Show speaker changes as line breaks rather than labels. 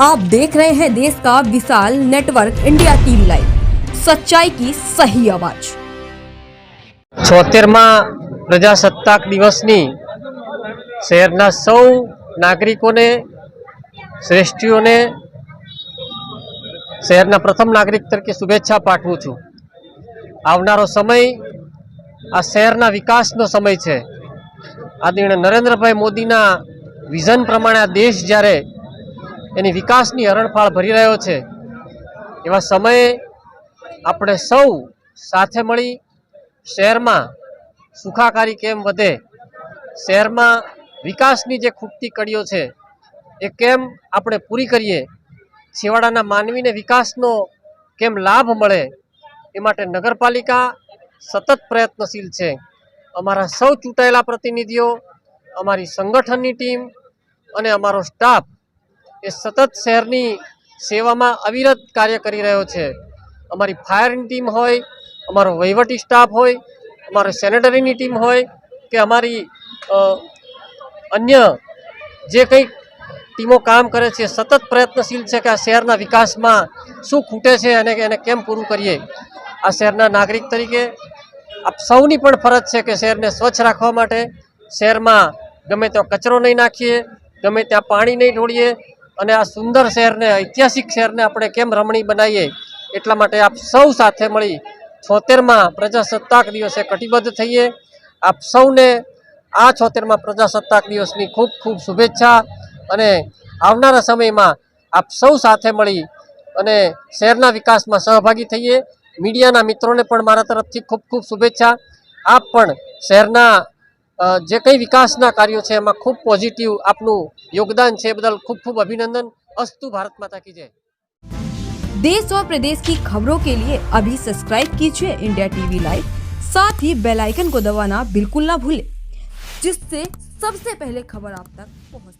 आप देख रहे हैं देश का विशाल नेटवर्क इंडिया टीवी लाइव सच्चाई की सही आवाज
છોતેરમાં પ્રજાસત્તાક દિવસની શહેરના સૌ નાગરિકોને શ્રેષ્ઠીઓને શહેરના પ્રથમ નાગરિક તરીકે શુભેચ્છા પાઠવું છું આવનારો સમય આ શહેરના વિકાસનો સમય છે આદરણીય નરેન્દ્રભાઈ મોદીના વિઝન પ્રમાણે આ દેશ જ્યારે એની વિકાસની હરણફાળ ભરી રહ્યો છે. એવા સમયે આપણે સૌ સાથે મળી શહેરમાં સુખાકારી કેમ વધે? શહેરમાં વિકાસની જે ખૂટતી કડીઓ છે, એ કેમ આપણે પૂરી કરીએ? છેવાડાના માનવીને વિકાસનો કેમ લાભ મળે? એ માટે નગરપાલિકા સતત પ્રયત્નશીલ છે. અમારા સૌ ચૂંટાયેલા પ્રતિનિધિઓ, અમારી સંગઠનની ટીમ અને અમારો સ્ટાફ એ સતત શહેરની સેવામાં અવિરત કાર્ય કરી રહ્યો છે. અમારી ફાયરની ટીમ હોય, અમારો વહીવટી સ્ટાફ હોય, અમારો સેનેટરીની ટીમ હોય કે અમારી અન્ય જે કંઈક ટીમો કામ કરે છે, સતત પ્રયત્નશીલ છે કે આ શહેરના વિકાસમાં શું ખૂટે છે અને એને કેમ પૂરું કરીએ. આ શહેરના નાગરિક તરીકે આપ સૌની પણ ફરજ છે કે શહેરને સ્વચ્છ રાખવા માટે શહેરમાં ગમે ત્યાં કચરો નહીં નાખીએ, ગમે ત્યાં પાણી નહીં ઢોળીએ અને આ સુંદર શહેરને, ઐતિહાસિક શહેરને આપણે કેમ રમણી બનાવીએ એટલા માટે આપ સૌ સાથે મળી છોતેરમાં પ્રજાસત્તાક દિવસે કટિબદ્ધ થઈએ. આપ સૌને આ છોતેરમાં પ્રજાસત્તાક દિવસની ખૂબ ખૂબ શુભેચ્છા અને આવનારા સમયમાં આપ સૌ સાથે મળી અને શહેરના વિકાસમાં સહભાગી થઈએ. મીડિયાના મિત્રોને પણ મારા તરફથી ખૂબ ખૂબ શુભેચ્છા. આપ પણ શહેરના જે કંઈ વિકાસના કાર્યો છે એમાં ખૂબ પોઝિટિવ આપનું યોગદાન છે એ બદલ ખૂબ ખૂબ અભિનંદન અસ્તુ ભારત માતા કી જય
देश और प्रदेश की खबरों के लिए अभी सब्सक्राइब कीजिए इंडिया टीवी लाइव साथ ही बेल आइकन को दबाना बिल्कुल ना भूलें जिससे सबसे पहले खबर आप तक पहुंच